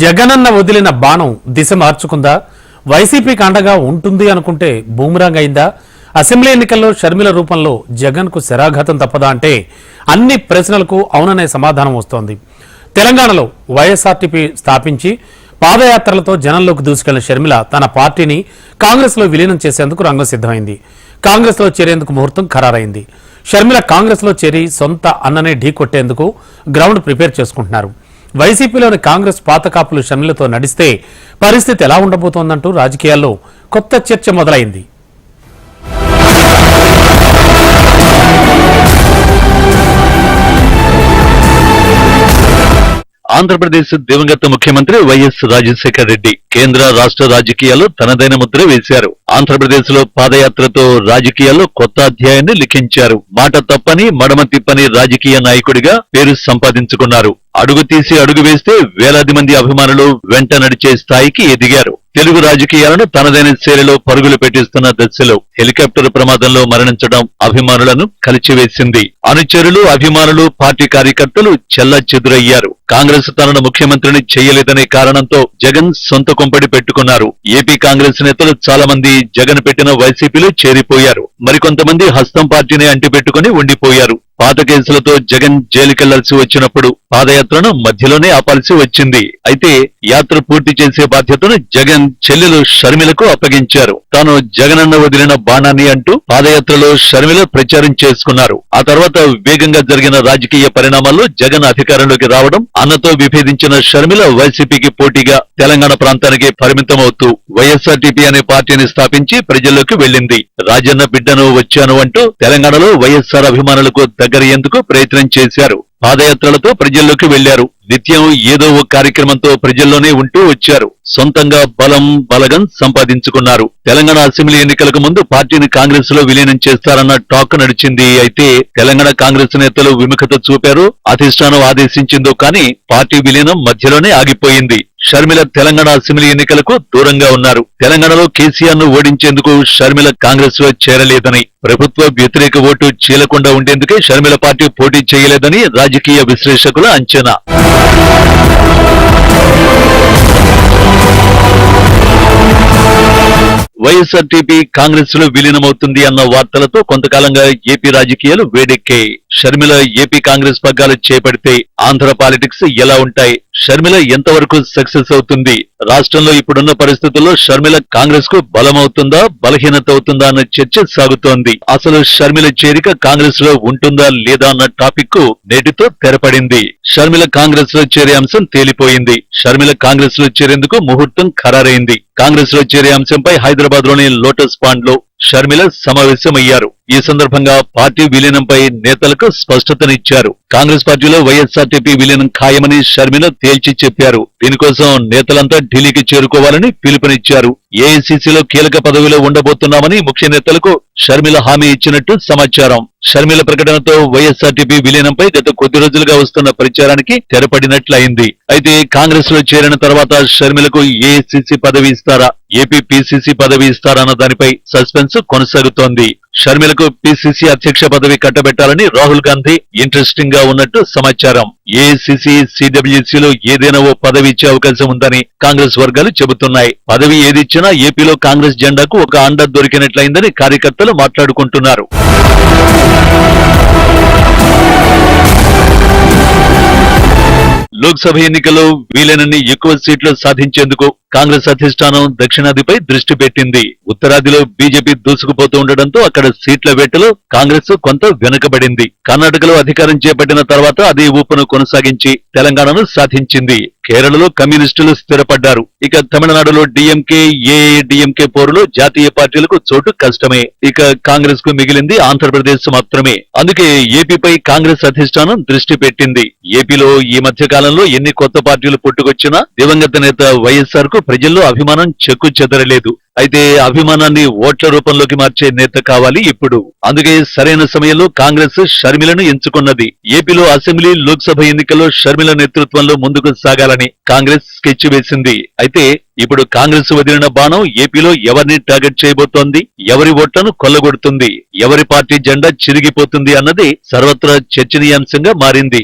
జగనన్న వదిలిన బాణం దిశ మార్చుకుందా? వైసీపీకి అండగా ఉంటుంది అనుకుంటే బూమరాంగ్ అయిందా? అసెంబ్లీ ఎన్నికల్లో షర్మిల రూపంలో జగన్కు శరాఘాతం తప్పదా అంటే అన్ని ప్రశ్నలకు అవుననే సమాధానం వస్తోంది. తెలంగాణలో వైఎస్ఆర్టీపీ స్థాపించి పాదయాత్రలతో జనంలోకి దూసుకెళ్ళిన షర్మిల తన పార్టీని కాంగ్రెస్లో విలీనం చేసేందుకు రంగం సిద్ధమైంది. కాంగ్రెస్లో చేరేందుకు ముహూర్తం ఖరారైంది. షర్మిల కాంగ్రెస్లో చేరి సొంత అన్ననే ఢీ కొట్టేందుకు గ్రౌండ్ ప్రిపేర్ చేసుకుంటున్నారు. వైసీపీలోని కాంగ్రెస్ పాతకాపులు షర్మిలతో నడిస్తే పరిస్థితి ఎలా ఉండబోతోందంటూ రాజకీయాల్లో కొత్త చర్చ మొదలైంది. ఆంధ్రప్రదేశ్ దివంగత ముఖ్యమంత్రి వైఎస్ రాజశేఖర రెడ్డి కేంద్ర రాష్ట్ర రాజకీయాల్లో తనదైన ముద్ర వేశారు. ఆంధ్రప్రదేశ్లో పాదయాత్రతో రాజకీయాల్లో కొత్త అధ్యాయాన్ని లిఖించారు. మాట తప్పని మడమ తిప్పని రాజకీయ నాయకుడిగా పేరు సంపాదించుకున్నారు. అడుగు తీసి అడుగు వేస్తే వేలాది మంది అభిమానులు వెంట నడిచే స్థాయికి ఎదిగారు. తెలుగు రాజకీయాలను తనదైన శైలిలో పరుగులు పెట్టిస్తున్న దశలో హెలికాప్టర్ ప్రమాదంలో మరణించడం అభిమానులను కలిచివేసింది. అనుచరులు అభిమానులు పార్టీ కార్యకర్తలు చెల్లా చెదురయ్యారు. కాంగ్రెస్ తనను ముఖ్యమంత్రిని చేయలేదనే కారణంతో జగన్ సొంత కుంపడి పెట్టుకున్నారు. ఏపీ కాంగ్రెస్ నేతలు చాలా మంది జగన్ పెట్టిన వైసీపీలో చేరిపోయారు. మరికొంతమంది హస్తం పార్టీని అంటిపెట్టుకుని ఉండిపోయారు. పాత కేసులతో జగన్ జైలుకెళ్ళాల్సి వచ్చినప్పుడు పాదయాత్రను మధ్యలోనే ఆపాల్సి వచ్చింది. అయితే యాత్ర పూర్తి చేసే బాధ్యతను జగన్ చెల్లెలు షర్మిలకు అప్పగించారు. తాను జగనన్న వదిలిన బాణాన్ని అంటూ పాదయాత్రలో షర్మిల ప్రచారం చేసుకున్నారు. ఆ తర్వాత వేగంగా జరిగిన రాజకీయ పరిణామాల్లో జగన్ అధికారంలోకి రావడం అన్నతో విభేదించిన షర్మిల వైసీపీకి పోటీగా తెలంగాణ ప్రాంతానికి పరిమితమవుతూ వైఎస్ఆర్టీపీ అనే పార్టీని స్థాపించి ప్రజల్లోకి వెళ్ళింది రాజన్న బిడ్డను వచ్చాను అంటూ తెలంగాణలో వైఎస్ఆర్ అభిమానులకు దగ్గరయ్యేందుకు ప్రయత్నం చేశారు. పాదయాత్రలతో ప్రజల్లోకి వెళ్ళారు నిత్యం ఏదో ఒక కార్యక్రమంతో ప్రజల్లోనే ఉంటూ వచ్చారు. సొంతంగా బలం బలగం సంపాదించుకున్నారు. తెలంగాణ అసెంబ్లీ ఎన్నికలకు ముందు పార్టీని కాంగ్రెస్లో విలీనం చేస్తారన్న టాక్ నడిచింది. అయితే తెలంగాణ కాంగ్రెస్ నేతలు విముఖత చూపారు అధిష్టానం ఆదేశించిందో కానీ పార్టీ విలీనం మధ్యలోనే ఆగిపోయింది. షర్మిల తెలంగాణ అసెంబ్లీ ఎన్నికలకు దూరంగా ఉన్నారు. తెలంగాణలో కేసీఆర్ను ఓడించేందుకు షర్మిల కాంగ్రెస్లో చేరలేదని ప్రభుత్వ వ్యతిరేక ఓటు చీలకుండా ఉండేందుకే షర్మిల పార్టీ పోటీ చేయలేదని రాజకీయ విశ్లేషకుల అంచనా. వైఎస్ఆర్టీపీ కాంగ్రెస్లో విలీనమవుతుంది అన్న వార్తలతో కొంతకాలంగా ఏపీ రాజకీయాలు వేడెక్కాయి షర్మిల ఏపీ కాంగ్రెస్ పగ్గాలు చేపడితే ఆంధ్ర పాలిటిక్స్ ఎలా ఉంటాయి? షర్మిల ఎంతవరకు సక్సెస్ అవుతుంది? రాష్ట్రంలో ఇప్పుడున్న పరిస్థితుల్లో షర్మిల కాంగ్రెస్కు బలమవుతుందా బలహీనత అవుతుందా అన్న చర్చ సాగుతోంది. అసలు షర్మిల చేరిక కాంగ్రెస్లో ఉంటుందా లేదా అన్న టాపిక్కు నేటితో తెరపడింది. షర్మిల కాంగ్రెస్లో చేరే అంశం తేలిపోయింది. షర్మిల కాంగ్రెస్లో చేరేందుకు ముహూర్తం ఖరారైంది. కాంగ్రెస్లో చేరే అంశంపై హైదరాబాద్లోని లోటస్ పాండ్లో షర్మిల సమావేశమయ్యారు. ఈ సందర్భంగా పార్టీ విలీనంపై నేతలకు స్పష్టతనిచ్చారు. కాంగ్రెస్ పార్టీలో వైఎస్ఆర్టీపీ విలీనం ఖాయమని షర్మిల తేల్చి చెప్పారు. దీనికోసం నేతలంతా ఢిల్లీకి చేరుకోవాలని పిలుపునిచ్చారు. ఏఐసిసిలో కీలక పదవిలో ఉండబోతున్నామని ముఖ్య నేతలకు షర్మిల హామీ ఇచ్చినట్టు సమాచారం. షర్మిల ప్రకటనతో వైఎస్ఆర్టీపీ విలీనంపై గత కొద్ది రోజులుగా వస్తున్న ప్రచారానికి తెరపడినట్లయింది. అయితే కాంగ్రెస్లో చేరిన తర్వాత షర్మిలకు ఏఐసిసి పదవి ఇస్తారా? ఏపీ పీసీసీ పదవి ఇస్తారన్న దానిపై సస్పెన్స్ కొనసాగుతోంది. షర్మిలకు పిసిసి అధ్యక్ష పదవి కట్టబెట్టాలని రాహుల్ గాంధీ ఇంట్రెస్టింగ్గా ఉన్నట్టు సమాచారం. ఏసీసీ సిడబ్ల్యూసీలో ఏదైనా ఓ పదవి ఇచ్చే అవకాశం ఉందని కాంగ్రెస్ వర్గాలు చెబుతున్నాయి. పదవి ఏదిచ్చినా ఏపీలో కాంగ్రెస్ జెండాకు ఒక అండ దొరికినట్లయిందని కార్యకర్తలు మాట్లాడుకుంటున్నారు. లోక్సభ ఎన్నికల్లో వీలైనన్ని ఎక్కువ సీట్లు సాధించేందుకు కాంగ్రెస్ అధిష్టానం దక్షిణాదిపై దృష్టి పెట్టింది. ఉత్తరాదిలో బీజేపీ దూసుకుపోతూ ఉండడంతో అక్కడ సీట్ల వేటలో కాంగ్రెస్ కొంత వెనుకబడింది. కర్ణాటకలో అధికారం చేపట్టిన తర్వాత అదే ఊపును కొనసాగించి తెలంగాణను సాధించింది. కేరళలో కమ్యూనిస్టులు స్థిరపడ్డారు. ఇక తమిళనాడులో డిఎంకే ఏఐడిఎంకే పోరులో జాతీయ పార్టీలకు చోటు కష్టమే. ఇక కాంగ్రెస్కు మిగిలింది ఆంధ్రప్రదేశ్ మాత్రమే. అందుకే ఏపీపై కాంగ్రెస్ అధిష్టానం దృష్టి పెట్టింది. ఏపీలో ఈ మధ్య కాలంలో ఎన్ని కొత్త పార్టీలు పుట్టుకొచ్చినా దివంగత నేత వైఎస్ఆర్కు ప్రజల్లో అభిమానం చెక్కు చెదరలేదు. అయితే అభిమానాన్ని ఓట్ల రూపంలోకి మార్చే నేత కావాలి ఇప్పుడు. అందుకే సరైన సమయంలో కాంగ్రెస్ షర్మిలను ఎంచుకున్నది. ఏపీలో అసెంబ్లీ లోక్సభ ఎన్నికల్లో షర్మిల నేతృత్వంలో ముందుకు సాగాలని కాంగ్రెస్ స్కెచ్ వేసింది. అయితే ఇప్పుడు కాంగ్రెస్ వదిలిన బాణం ఏపీలో ఎవరిని టార్గెట్ చేయబోతోంది? ఎవరి ఓట్లను కొల్లగొడుతుంది? ఎవరి పార్టీ జెండా చిరిగిపోతుంది అన్నది సర్వత్రా చర్చనీయాంశంగా మారింది.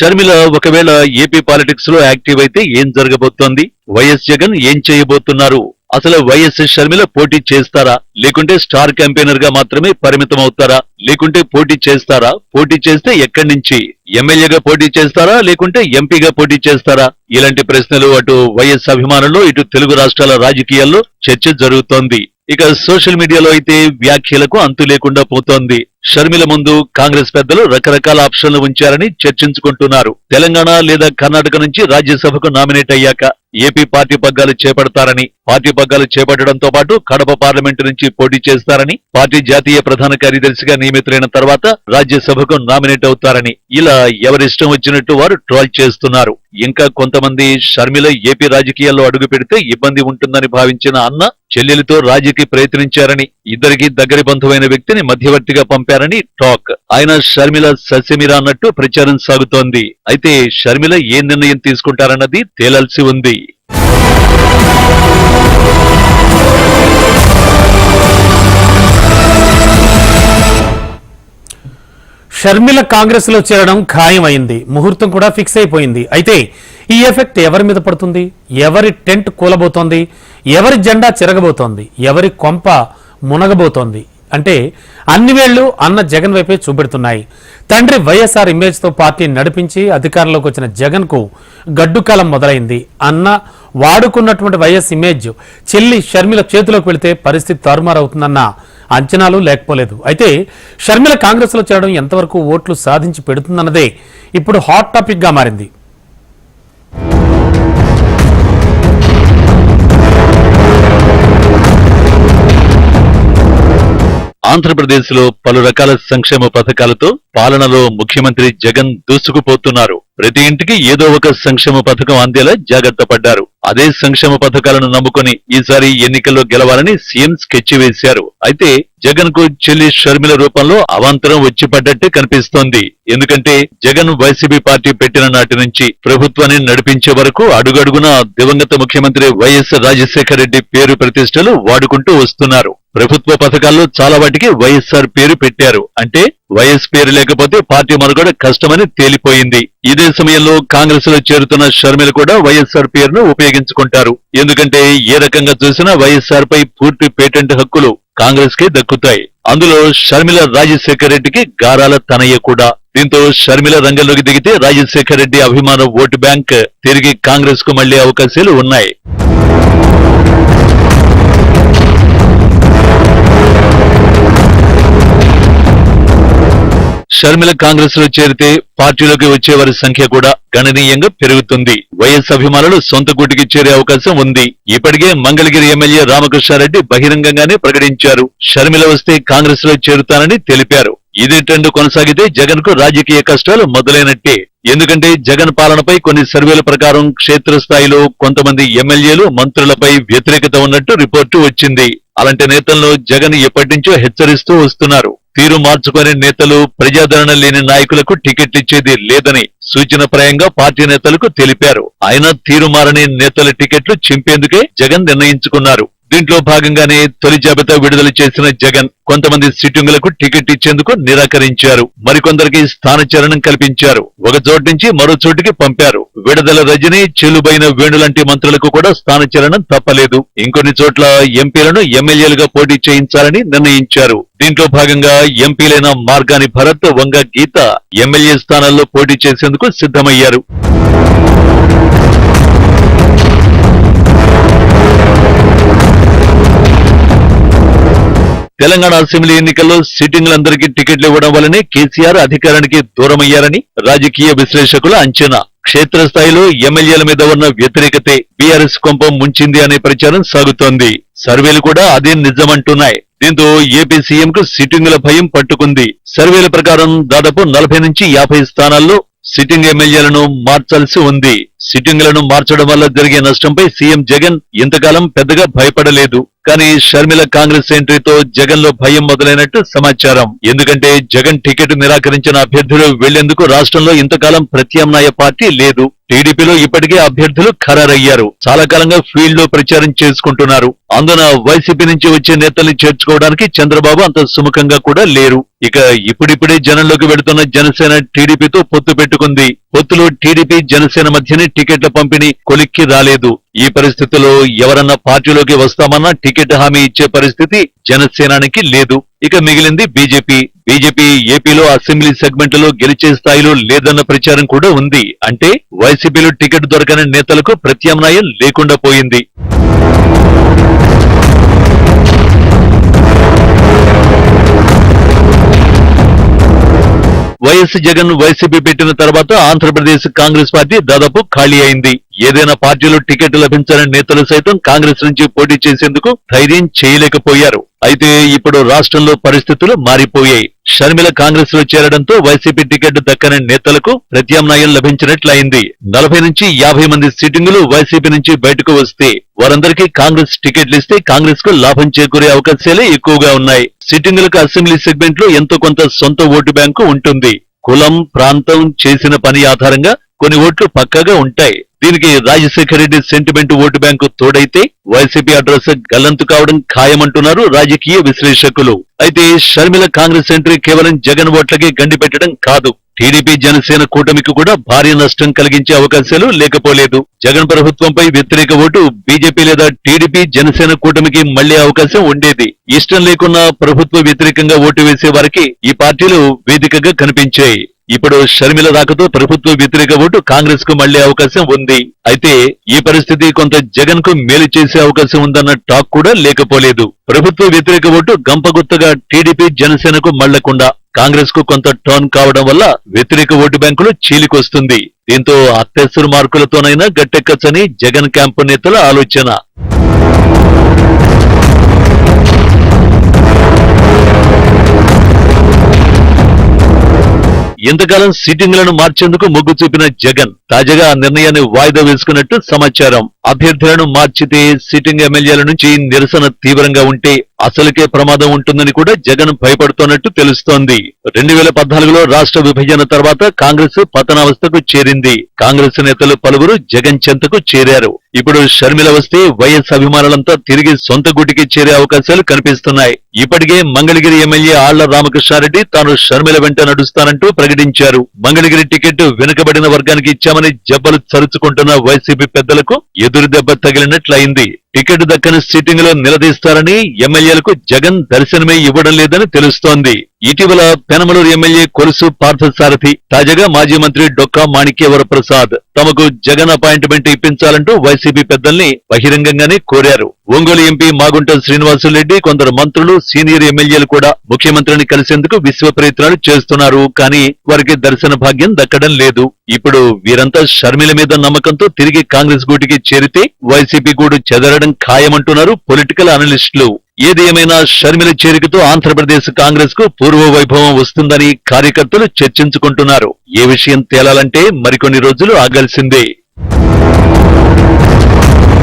షర్మిల ఒకవేళ ఏపీ పాలిటిక్స్లో యాక్టివ్ అయితే ఏం జరగబోతోంది? వైఎస్ జగన్ ఏం చేయబోతున్నారు? అసలు వైఎస్ షర్మిల పోటీ చేస్తారా? లేకుంటే స్టార్ క్యాంపెయినర్గా మాత్రమే పరిమితం అవుతారా? లేకుంటే పోటీ చేస్తారా? పోటీ చేస్తే ఎక్కడి నుంచి? ఎమ్మెల్యేగా పోటీ చేస్తారా? లేకుంటే ఎంపీగా పోటీ చేస్తారా? ఇలాంటి ప్రశ్నలు అటు వైఎస్ అభిమానులు ఇటు తెలుగు రాష్ట్రాల రాజకీయాల్లో చర్చ జరుగుతోంది. ఇక సోషల్ మీడియాలో అయితే వ్యాఖ్యలకు అంతు లేకుండా పోతోంది. షర్మిల ముందు కాంగ్రెస్ పెద్దలు రకరకాల ఆప్షన్లు ఉంచారని చర్చించుకుంటున్నారు. తెలంగాణ లేదా కర్ణాటక నుంచి రాజ్యసభకు నామినేట్ అయ్యాక ఏపీ పార్టీ పగ్గాలు చేపడతారని పార్టీ పగ్గాలు చేపట్టడంతో పాటు కడప పార్లమెంటు నుంచి పోటీ చేస్తారని పార్టీ జాతీయ ప్రధాన కార్యదర్శిగా నియమితులైన తర్వాత రాజ్యసభకు నామినేట్ అవుతారని ఇలా ఎవరిష్టం వచ్చినట్టు వారు ట్రోల్ చేస్తున్నారు. ఇంకా కొంతమంది షర్మిల ఏపీ రాజకీయాల్లో అడుగు పెడితే ఇబ్బంది ఉంటుందని భావించిన అన్న చెల్లెలితో రాజీకి ప్రయత్నించారని ఇద్దరికి దగ్గరి బంధువైన వ్యక్తిని మధ్యవర్తిగా పంపారని టాక్. ఆయన షర్మిల ససిమిర అన్నట్టు ప్రచారం సాగుతోంది. అయితే షర్మిల ఏ నిర్ణయం తీసుకుంటారన్నది తేలాల్సి ఉంది. షర్మిల కాంగ్రెస్లో చేరడం ఖాయమైంది. ముహూర్తం కూడా ఫిక్స్ అయిపోయింది. అయితే ఈ ఎఫెక్ట్ ఎవరి మీద పడుతుంది? ఎవరి టెంట్ కూలబోతోంది? ఎవరి జెండా చెరగబోతోంది? ఎవరి కొంప మునగబోతోంది? అంటే అన్ని వేళ్ళు అన్న జగన్ వైపే చూపెడుతున్నాయి. తండ్రి వైఎస్ఆర్ ఇమేజ్తో పార్టీ నడిపించి అధికారంలోకి వచ్చిన జగన్కు గడ్డుకాలం మొదలైంది. అన్న వాడుకున్నటువంటి వైఎస్ ఇమేజ్ చెల్లి షర్మిల చేతిలోకి వెళితే పరిస్థితి తారుమారవుతుందన్న అంచనాలు లేకపోలేదు. అయితే షర్మిల కాంగ్రెస్లో చేరడం ఎంతవరకు ఓట్లు సాధించి పెడుతుందన్నదే ఇప్పుడు హాట్ టాపిక్గా మారింది. ఆంధ్రప్రదేశ్లో పలు రకాల సంక్షేమ పథకాలతో పాలనలో ముఖ్యమంత్రి జగన్ దూసుకుపోతున్నారు. ప్రతి ఇంటికి ఏదో ఒక సంక్షేమ పథకం అందేలా జాగ్రత్త పడ్డారు. అదే సంక్షేమ పథకాలను నమ్ముకొని ఈసారి ఎన్నికల్లో గెలవాలని సీఎం స్కెచ్ వేశారు. అయితే జగన్కు చెల్లి షర్మిల రూపంలో అవాంతరం వచ్చి పడ్డట్టే కనిపిస్తోంది. ఎందుకంటే జగన్ వైసీపీ పార్టీ పెట్టిన నాటి నుంచి ప్రభుత్వాన్ని నడిపించే వరకు అడుగడుగున దివంగత ముఖ్యమంత్రి వైఎస్ రాజశేఖర రెడ్డి పేరు ప్రతిష్టలు వాడుకుంటూ వస్తున్నారు. ప్రభుత్వ పథకాల్లో చాలా వాటికి వైఎస్ఆర్ పేరు పెట్టారు. అంటే వైఎస్ పేరు లేకపోతే పార్టీ మనుగడ కష్టమని తేలిపోయింది. ఇదే సమయంలో కాంగ్రెస్లో చేరుతున్న షర్మిల కూడా వైఎస్ఆర్ పేరును ఉపయోగించుకుంటారు. ఎందుకంటే ఏ రకంగా చూసినా వైఎస్ఆర్ పై పూర్తి పేటెంట్ హక్కులు కాంగ్రెస్ కే దక్కుతాయి. అందులో షర్మిల రాజశేఖర్ రెడ్డికి గారాల తనయ్య కూడా. దీంతో షర్మిల రంగంలోకి దిగితే రాజశేఖర రెడ్డి అభిమాన ఓటు బ్యాంక్ తిరిగి కాంగ్రెస్కు మళ్ళే అవకాశాలు ఉన్నాయి. షర్మిల కాంగ్రెస్లో చేరితే పార్టీలోకి వచ్చే వారి సంఖ్య కూడా గణనీయంగా పెరుగుతుంది. వైఎస్ అభిమానులు సొంత గూటికి చేరే అవకాశం ఉంది. ఇప్పటికే మంగళగిరి ఎమ్మెల్యే రామకృష్ణారెడ్డి బహిరంగంగానే ప్రకటించారు. షర్మిల వస్తే కాంగ్రెస్లో చేరుతానని తెలిపారు. ఇదే ట్రెండ్ కొనసాగితే జగన్కు రాజకీయ కష్టాలు మొదలైనట్టే. ఎందుకంటే జగన్ పాలనపై కొన్ని సర్వేల ప్రకారం క్షేత్రస్థాయిలో కొంతమంది ఎమ్మెల్యేలు మంత్రులపై వ్యతిరేకత ఉన్నట్టు రిపోర్టు వచ్చింది. అలాంటి నేతలను జగన్ ఎప్పటి నుంచో హెచ్చరిస్తూ వస్తున్నారు. తీరు మార్చుకునే నేతలు ప్రజాదరణ లేని నాయకులకు టికెట్లు ఇచ్చేది లేదని సూచనప్రాయంగా పార్టీ నేతలకు తెలిపారు. అయినా తీరు మారని నేతల టికెట్లు చింపేందుకే జగన్ నిర్ణయించుకున్నారు. దీంట్లో భాగంగానే తొలి జాబితా విడుదల చేసిన జగన్ కొంతమంది సిట్టింగులకు టికెట్ ఇచ్చేందుకు నిరాకరించారు. మరికొందరికి స్థానచరణం కల్పించారు. ఒక చోటు నుంచి మరో చోటికి పంపారు. విడుదల రజని చెలుబైన వేణు లాంటి మంత్రులకు కూడా స్థానచరణం తప్పలేదు. ఇంకొన్ని చోట్ల ఎంపీలను ఎమ్మెల్యేలుగా పోటీ చేయించాలని నిర్ణయించారు. దీంట్లో భాగంగా ఎంపీలైన మార్గాని భరత్ వంగ గీత ఎమ్మెల్యే స్థానాల్లో పోటీ చేసేందుకు సిద్ధమయ్యారు. తెలంగాణ అసెంబ్లీ ఎన్నికల్లో సిట్టింగ్లందరికీ టికెట్లు ఇవ్వడం వల్లనే కేసీఆర్ అధికారానికి దూరమయ్యారని రాజకీయ విశ్లేషకుల అంచనా. క్షేత్రస్థాయిలో ఎమ్మెల్యేల మీద ఉన్న వ్యతిరేకతే బీఆర్ఎస్ కొంపం ముంచింది అనే ప్రచారం సాగుతోంది. సర్వేలు కూడా అదే నిజమంటున్నాయి. దీంతో ఏపీ సీఎంకు సిట్టింగుల భయం పట్టుకుంది. సర్వేల ప్రకారం దాదాపు నలభై నుంచి యాభై స్థానాల్లో సిట్టింగ్ ఎమ్మెల్యేలను మార్చాల్సి ఉంది. సిట్టింగ్లను మార్చడం వల్ల జరిగే నష్టంపై సీఎం జగన్ ఇంతకాలం పెద్దగా భయపడలేదు. కానీ షర్మిల కాంగ్రెస్ ఎంట్రీతో జగన్లో భయం మొదలైనట్టు సమాచారం. ఎందుకంటే జగన్ టికెట్ నిరాకరించిన అభ్యర్థులు వెళ్ళేందుకు రాష్ట్రంలో ఇంతకాలం ప్రత్యామ్నాయ పార్టీ లేదు. టీడీపీలో ఇప్పటికే అభ్యర్థులు ఖరారయ్యారు. చాలా కాలంగా ఫీల్డ్లో ప్రచారం చేసుకుంటున్నారు. అందున వైసీపీ నుంచి వచ్చే నేతల్ని చేర్చుకోవడానికి చంద్రబాబు అంత సుముఖంగా కూడా లేరు. ఇక ఇప్పుడిప్పుడే జనంలోకి వెడుతున్న జనసేన టీడీపీతో పొత్తు పెట్టుకుంది. పొత్తులో టీడీపీ జనసేన మధ్యనే టికెట్ల పంపిణీ కొలిక్కి రాలేదు. ఈ పరిస్థితిలో ఎవరన్నా పార్టీలోకి వస్తామన్నా టికెట్ హామీ ఇచ్చే పరిస్థితి జనసేనానికి లేదు. ఇక మిగిలింది బీజేపీ. బీజేపీ ఏపీలో అసెంబ్లీ సెగ్మెంట్లలో గెలిచే స్థాయిలో లేదన్న ప్రచారం కూడా ఉంది. అంటే వైసీపీలో టికెట్ దొరకని నేతలకు ప్రత్యామ్నాయం లేకుండా పోయింది. వైఎస్ జగన్ వైసీపీ పెట్టిన తర్వాత ఆంధ్రప్రదేశ్ కాంగ్రెస్ పార్టీ దాదాపు ఖాళీ అయింది. ఏదైనా పార్టీలో టికెట్ లభించని నేతలు సైతం కాంగ్రెస్ నుంచి పోటీ చేసేందుకు ధైర్యం చేయలేకపోయారు. అయితే ఇప్పుడు రాష్ట్రంలో పరిస్థితులు మారిపోయాయి. షర్మిల కాంగ్రెస్లో చేరడంతో వైసీపీ టికెట్ దక్కని నేతలకు ప్రత్యామ్నాయం లభించినట్లయింది. నలభై నుంచి యాభై మంది సిట్టింగులు వైసీపీ నుంచి బయటకు వస్తే వారందరికీ కాంగ్రెస్ టికెట్లు ఇస్తే కాంగ్రెస్కు లాభం చేకూరే అవకాశాలే ఎక్కువగా ఉన్నాయి. సిట్టింగులకు అసెంబ్లీ సెగ్మెంట్లో ఎంతో కొంత సొంత ఓటు బ్యాంకు ఉంటుంది. కులం ప్రాంతం చేసిన పని ఆధారంగా కొన్ని ఓట్లు పక్కగా ఉంటాయి. దీనికి Rajasekhara Reddy sentiment vote bank తోడైతే వైసీపీ అడ్రస్ గల్లంతు కావడం ఖాయమంటున్నారు రాజకీయ విశ్లేషకులు. అయితే షర్మిల కాంగ్రెస్ ఎంట్రీ కేవలం జగన్ ఓట్లకే గండి పెట్టడం కాదు. టీడీపీ జనసేన కూటమికి కూడా భారీ నష్టం కలిగించే అవకాశాలు లేకపోలేదు. జగన్ ప్రభుత్వంపై వ్యతిరేక ఓటు బీజేపీ లేదా టీడీపీ జనసేన కూటమికి మళ్ళే అవకాశం ఉండేది. ఇష్టం లేకున్నా ప్రభుత్వ వ్యతిరేకంగా ఓటు వేసే వారికి ఈ పార్టీలు వేదికగా కనిపించాయి. ఇప్పుడు షర్మిల రాకతో ప్రభుత్వ వ్యతిరేక ఓటు కాంగ్రెస్కు మళ్ళే అవకాశం ఉంది. అయితే ఈ పరిస్థితి కొంత జగన్కు మేలు చేసే అవకాశం ఉందన్న టాక్ కూడా లేకపోలేదు. ప్రభుత్వ వ్యతిరేక ఓటు గంపగుత్తగా టీడీపీ జనసేనకు మళ్ళకుండా కాంగ్రెస్కు కొంత టర్న్ కావడం వల్ల వ్యతిరేక ఓటు బ్యాంకులు చీలికొస్తుంది. దీంతో అత్యవసర మార్కులతోనైనా గట్టెక్కచ్చని జగన్ క్యాంపు నేతల ఆలోచన. ఇంతకాలం సిట్టింగ్లను మార్చేందుకు మొగ్గు చూపిన జగన్ తాజాగా ఆ నిర్ణయాన్ని వాయిదా వేసుకున్నట్టు సమాచారం. అభ్యర్థులను మార్చితే సిట్టింగ్ ఎమ్మెల్యేల నుంచి నిరసన తీవ్రంగా ఉంటే అసలుకే ప్రమాదం ఉంటుందని కూడా జగన్ భయపడుతున్నట్టు తెలుస్తోంది. రెండు వేల పద్నాలుగులో రాష్ట్ర విభజన తర్వాత కాంగ్రెస్ పతనావస్థకు చేరింది. కాంగ్రెస్ నేతలు పలువురు జగన్ చెంతకు చేరారు. ఇప్పుడు షర్మిల వస్తే వైఎస్ అభిమానులంతా తిరిగి సొంత గుటికి చేరే అవకాశాలు కనిపిస్తున్నాయి. ఇప్పటికే మంగళగిరి ఎమ్మెల్యే ఆళ్ళ రామకృష్ణారెడ్డి తాను షర్మిల వెంట నడుస్తానంటూ ప్రకటించారు. మంగళగిరి టికెట్ వెనుకబడిన వర్గానికి ఇచ్చామని జబ్బలు చరుచుకుంటున్న వైసీపీ పెద్దలకు ఎదురు దెబ్బ తగిలినట్లయింది. టికెట్ దక్కని సిట్టింగ్లో నిలదీస్తారని ఎమ్మెల్యేలకు జగన్ దర్శనమే ఇవ్వడం లేదని తెలుస్తోంది. ఇటీవల పెనమలూరు ఎమ్మెల్యే కొలుసు పార్థసారథి తాజాగా మాజీ మంత్రి డొక్కా మాణిక్యవర ప్రసాద్ తమకు జగన్ అపాయింట్మెంట్ ఇప్పించాలంటూ వైసీపీ పెద్దల్ని బహిరంగంగానే కోరారు. ఒంగోలు ఎంపీ మాగుంట శ్రీనివాసులరెడ్డి కొందరు మంత్రులు సీనియర్ ఎమ్మెల్యేలు కూడా ముఖ్యమంత్రిని కలిసేందుకు విశ్వ ప్రయత్నాలు చేస్తున్నారు కానీ వారికి దర్శన భాగ్యం దక్కడం లేదు. ఇప్పుడు వీరంతా షర్మిల మీద నమ్మకంతో తిరిగి కాంగ్రెస్ గూటికి చేరితే వైసీపీ గూడు చెదరడం ఖాయమంటున్నారు పొలిటికల్ అనలిస్టులు. ఏది ఏమైనా షర్మిల చేరికతో ఆంధ్రప్రదేశ్ కాంగ్రెస్కు పూర్వ వైభవం వస్తుందని కార్యకర్తలు చర్చించుకుంటున్నారు. ఏ విషయం తేలాలంటే మరికొన్ని రోజులు ఆగాల్సిందే.